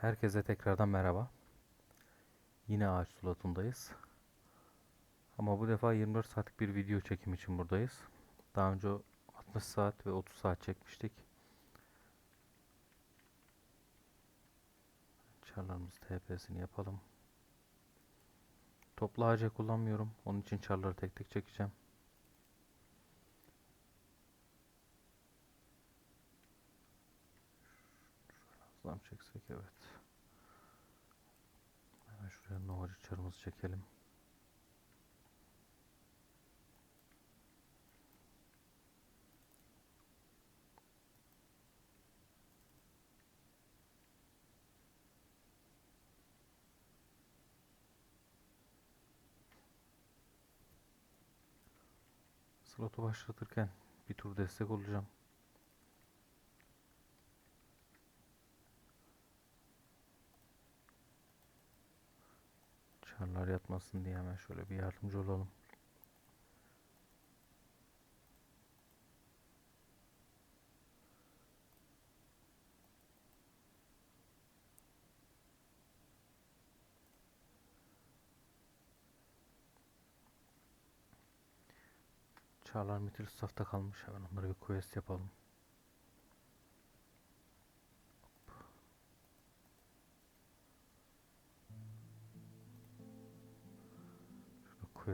Herkese tekrardan merhaba. Yine ağaç sulatındayız. Ama bu defa 24 saatlik bir video çekim için buradayız. Daha önce 60 saat ve 30 saat çekmiştik. Çarlarımız TP'sini yapalım. Toplu AC kullanmıyorum. Onun için çarları tek tek çekeceğim. Hızlan çeksek evet. Novacı çarımızı çekelim. Slotu başlatırken bir tur destek olacağım. Çarlar yatmasın diye hemen şöyle bir yardımcı olalım. Çağlar mitil safta kalmış. Hemen onları bir quest yapalım.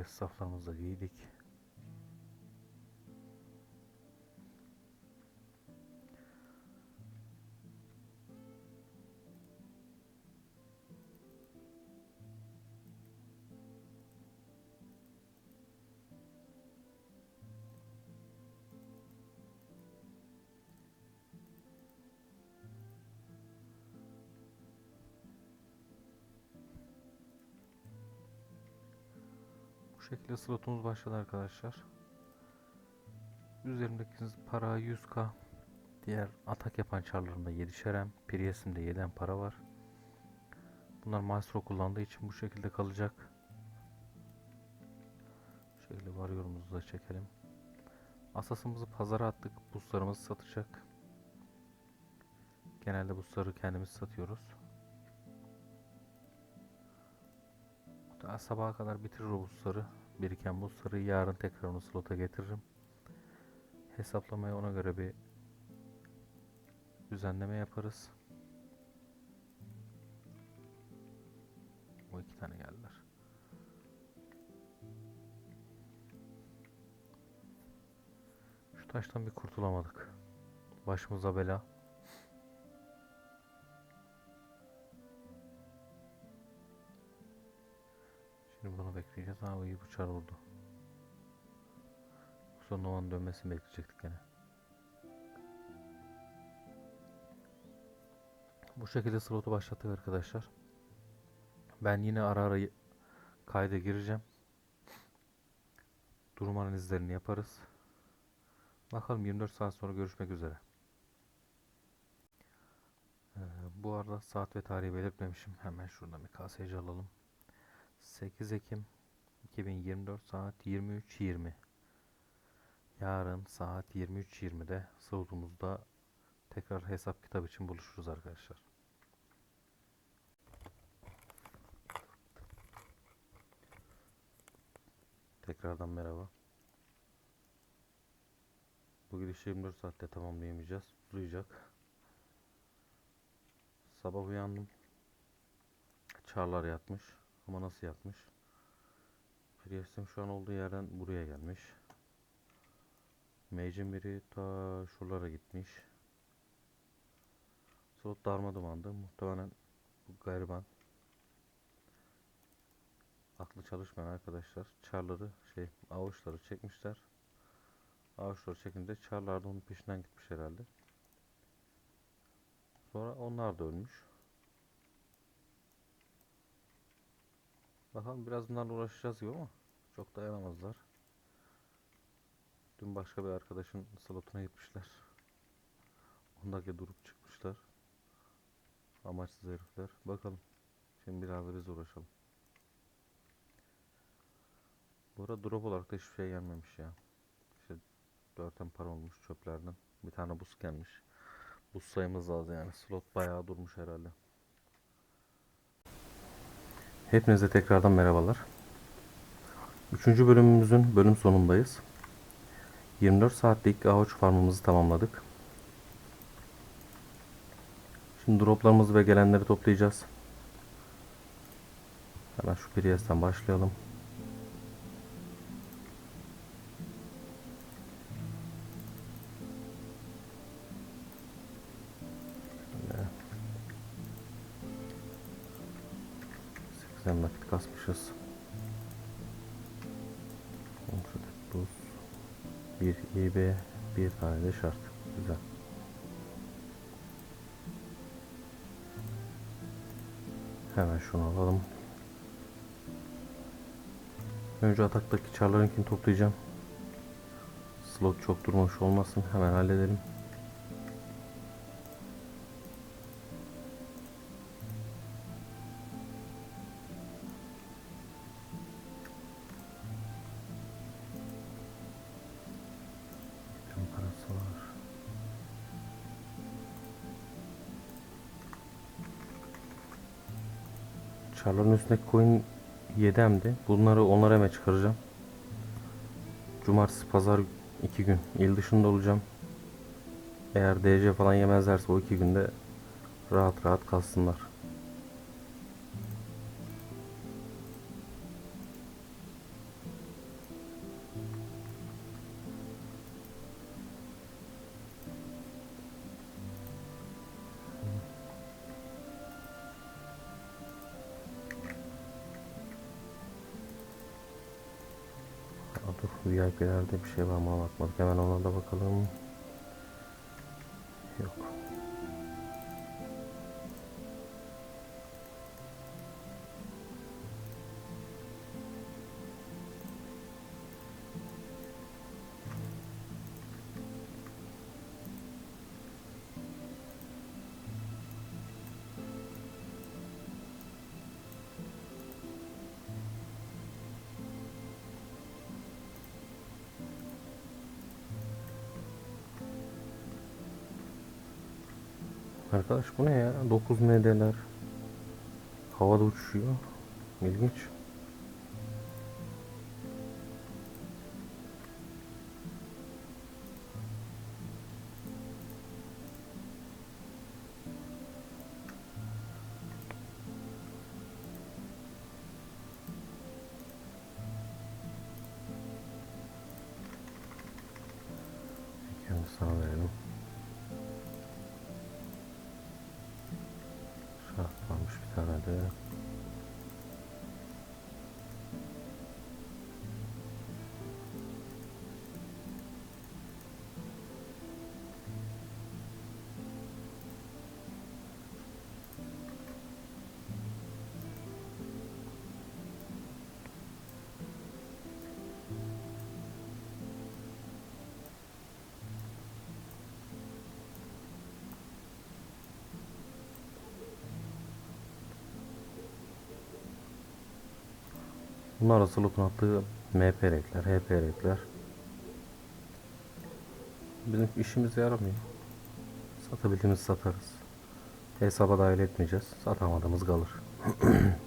Şöyle quest saflarımızı da giydik. Şekilde slotumuz başladı arkadaşlar. Üzerimdeki para 100k. Diğer atak yapan çarlarımda 7'şerem. Prius'imde 7'den para var. Bunlar maestro kullandığı için bu şekilde kalacak. Şöyle varıyorumuzu da çekelim. Asasımızı pazara attık. Buzlarımızı satacak. Genelde buzları kendimiz satıyoruz. Daha sabaha kadar bitirir o buzları. Biriken buzları yarın tekrar onu slota getiririm. Hesaplamaya ona göre bir düzenleme yaparız. O iki tane geldiler. Şu taştan bir kurtulamadık. Başımıza bela. Bekleyeceğiz. Ha iyi bu çar vurdu. Yoksa Nova'nın dönmesini bekleyecektik gene. Bu şekilde slotu başlattık arkadaşlar. Ben yine ara ara kayda gireceğim. Durum analizlerini yaparız. Bakalım 24 saat sonra görüşmek üzere. Ee, bu arada saat ve tarihi belirtmemişim. Hemen şuradan bir KSC alalım. 8 Ekim 2024 saat 23.20 Yarın saat 23.20'de Suudumuzda tekrar hesap kitap için buluşuruz arkadaşlar. Tekrardan merhaba. Bu gidişi 24 saatte tamamlayamayacağız. Uzayacak. Sabah uyandım. Çarlar yatmış. Ama nasıl yatmış? Prius'im şu an olduğu yerden buraya gelmiş. Mage'in biri ta şuralara gitmiş. Slot darma dumandı. Muhtemelen bu gariban. Aklı çalışmayan arkadaşlar çarları şey avuçları çekmişler. Avuçları çekince çarlar da onun peşinden gitmiş herhalde. Sonra onlar da ölmüş. Bakalım biraz bunlarla uğraşacağız gibi ama çok dayanamazlar. Dün başka bir arkadaşın slotuna gitmişler. Ondaki durup çıkmışlar. Amaçsız herifler. Bakalım. Şimdi biraz biz uğraşalım. Bu arada drop olarak da hiçbir şey gelmemiş ya. İşte 4'ten para olmuş çöplerden. Bir tane buz gelmiş. Buz sayımız az yani. Slot bayağı durmuş herhalde. Hepinize tekrardan merhabalar. Üçüncü bölümümüzün bölüm sonundayız. 24 saatlik avuç farmımızı tamamladık. Şimdi droplarımızı ve gelenleri toplayacağız. Hemen şu Prius'tan başlayalım. Kasmışız. 10 adet buz. Bir İB, bir tane de şart. Güzel. Hemen şunu alalım. Önce ataktaki çarlarınkini toplayacağım. Slot çok durmuş olmasın. Hemen halledelim. Var. Çarların üstündeki coin 7M'di. Bunları 10'lara M'e çıkaracağım. Cumartesi, pazar 2 gün il dışında olacağım. Eğer DC falan yemezlerse o 2 günde rahat rahat kalsınlar. VIP'lerde bir şey var mı bakmadık. Hemen ona da bakalım. Arkadaş bu ne ya? 9 MD'ler. Havada uçuşuyor. İlginç. Sana verelim. Bir Bunlar asılıkın attığı MP renkler, HP renkler. Bizim işimize yaramıyor. Satabildiğimiz satarız. Hesaba dahil etmeyeceğiz. Satamadığımız kalır.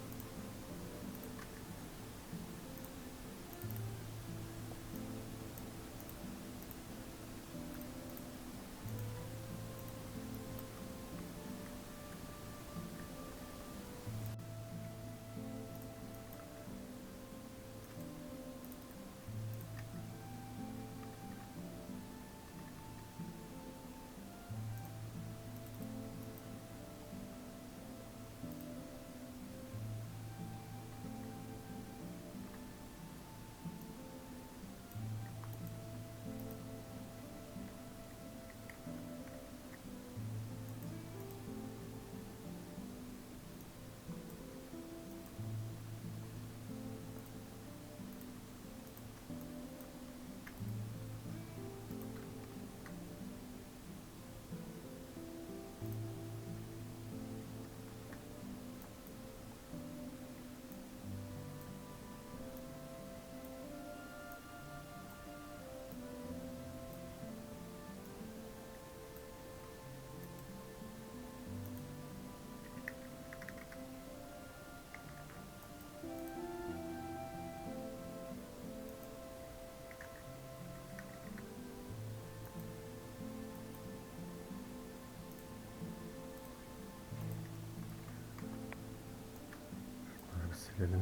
Şöyle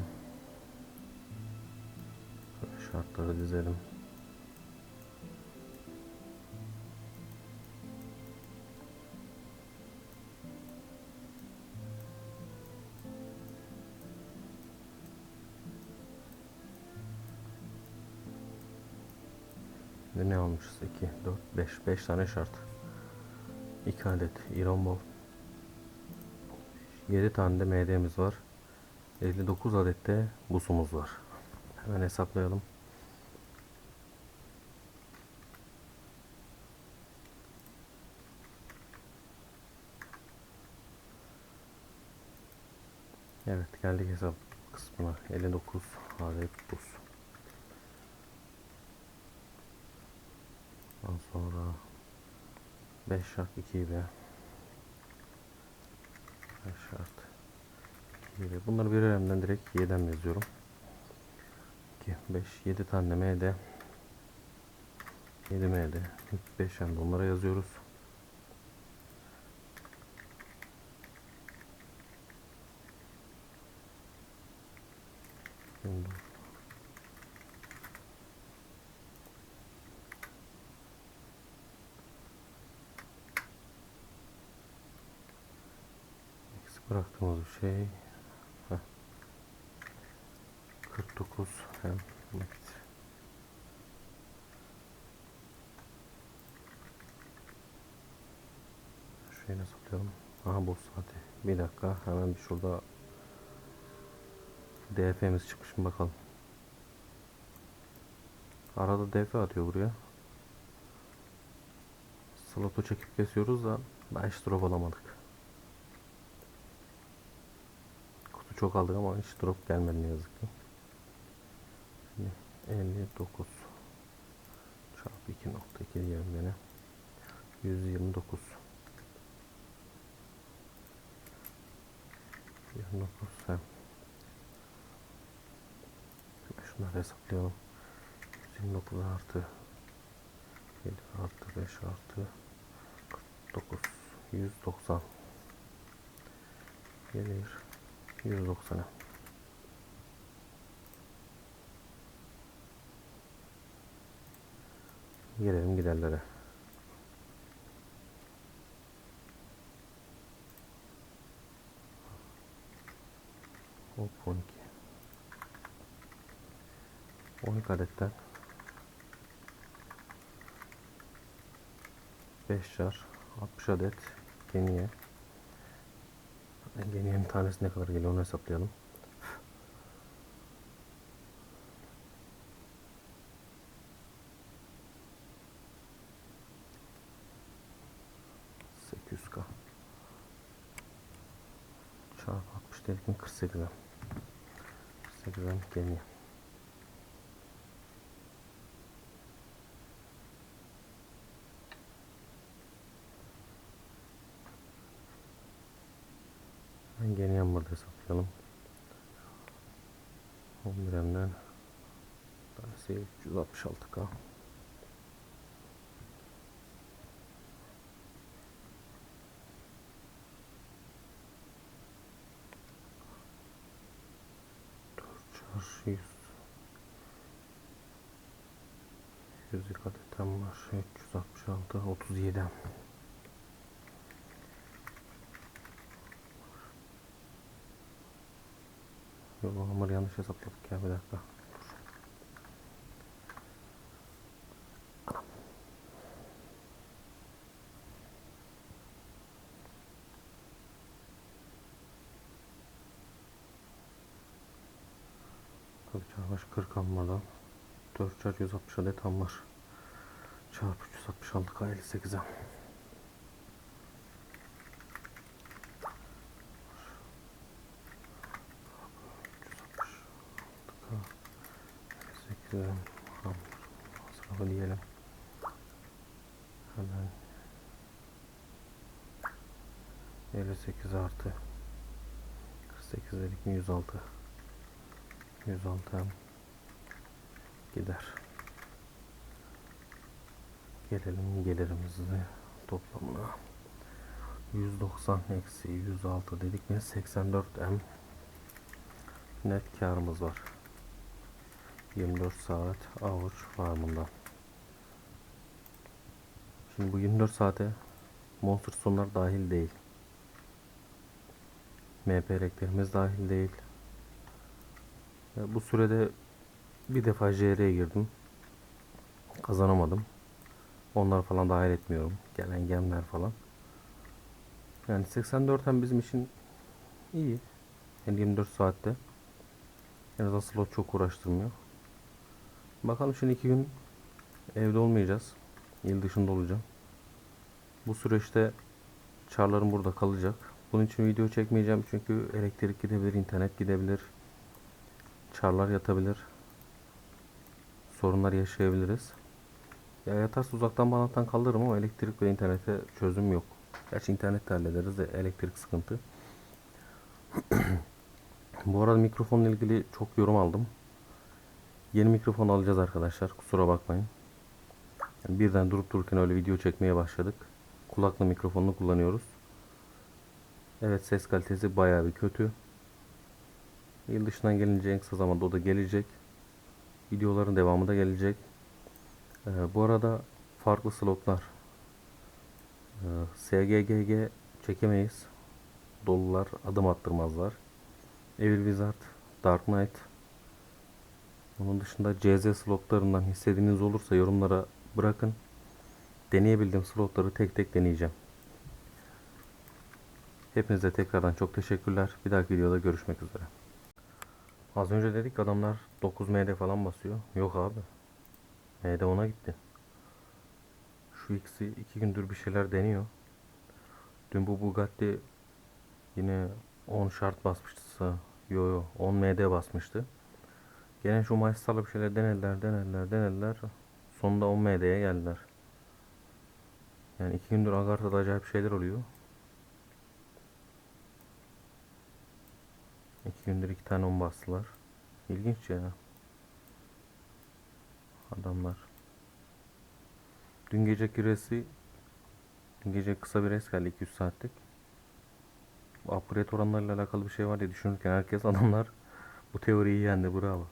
Şartları dizelim. Ve ne almışız? 2, 4, 5. 5 tane şart. 2 adet İran bol. 7 tane de MD'miz var. 59 adet de busumuz var. Hemen hesaplayalım. Evet geldik hesap kısmına. 59 adet buz. Ondan sonra 5 şart 2 be. 5 şart 2 be. Bunları bir elemden direkt 7'den yazıyorum. 2, 5, 7 tane MD. 7 MD. 5 hem de onlara yazıyoruz. Şimdi bıraktığımız şey. Heh. 49 hem nakit. Şöyle hesaplayalım. Aha boş saati. Bir dakika hemen bir şurada DF'miz çıkmış mı bakalım. Arada DF atıyor buraya. Slotu çekip kesiyoruz da daha hiç drop alamadık. Kutu çok aldık ama hiç drop gelmedi ne yazık ki. Şimdi 59 çarpı 2.2 diyelim gene. 129 29 hem Şunları hesaplayalım. 129 artı 7 artı 5 artı 49 190 gelir 190'a Gelelim giderlere. Hop 12 12 adetten 5 şar 60 adet geniye Geniyenin tanesi ne kadar geliyor onu hesaplayalım. Sekiz K çarpı 60 dedik mi 48'e 48'e geniye Ben gene yanmadı hesaplayalım. 11 emden tanesi 366k. 100 100 adetten var. 366 37 Yok onları yanlış hesapladık ya bir dakika. Çarpış 40 almadan 4 çarpı 160 adet ham var. Çarpı 366 k 58'e. Sekize ham masrafı diyelim. Hemen 58 artı 48 dedik mi 106 106 hem gider. Gelelim gelirimizde toplamına. 190 eksi 106 dedik mi 84 m net karımız var. 24 saat var bundan. Şimdi bu 24 saate monster sonlar dahil değil. MP reklerimiz dahil değil. E, Bu sürede bir defa JR'ye girdim. Kazanamadım. Onlar falan dahil etmiyorum. Gelen gemler falan. Yani 84 hem bizim için iyi. Yani 24 saatte. En azından slot çok uğraştırmıyor. Bakalım şimdi iki gün evde olmayacağız. İl dışında olacağım. Bu süreçte çarlarım burada kalacak. Bunun için video çekmeyeceğim çünkü elektrik gidebilir, internet gidebilir. Çarlar yatabilir. Sorunlar yaşayabiliriz. Ya yatarsa uzaktan bağlantıdan kaldırırım ama elektrik ve internete çözüm yok. Gerçi internet de hallederiz de elektrik sıkıntı. Bu arada mikrofonla ilgili çok yorum aldım. Yeni mikrofon alacağız arkadaşlar. Kusura bakmayın. Yani birden durup dururken öyle video çekmeye başladık. Kulaklı mikrofonunu kullanıyoruz. Evet ses kalitesi bayağı bir kötü. Yıl dışından gelince en kısa zamanda o da gelecek. Videoların devamı da gelecek. Ee, bu arada farklı slotlar. Ee, SGGG çekemeyiz. Dolular adım attırmazlar. Evil Wizard, Dark Knight. Onun dışında CZ slotlarından istediğiniz olursa yorumlara bırakın. Deneyebildiğim slotları tek tek deneyeceğim. Hepinize tekrardan çok teşekkürler. Bir dahaki videoda görüşmek üzere. Az önce dedik adamlar 9 MD falan basıyor. Yok abi. MD ona gitti. Şu ikisi iki gündür bir şeyler deniyor. Dün bu Bugatti yine 10 şart basmıştı. Yo yo 10 MD basmıştı. Gene şu Maestar'la bir şeyler denediler, denediler, denediler. Sonunda 10 MD'ye geldiler. Yani iki gündür Agartha'da acayip şeyler oluyor. İki gündür iki tane 10 bastılar. İlginç ya. Adamlar. Dün gece küresi dün gece kısa bir res geldi 200 saatlik. Bu upgrade oranlarıyla alakalı bir şey var diye düşünürken herkes adamlar bu teoriyi yendi bravo.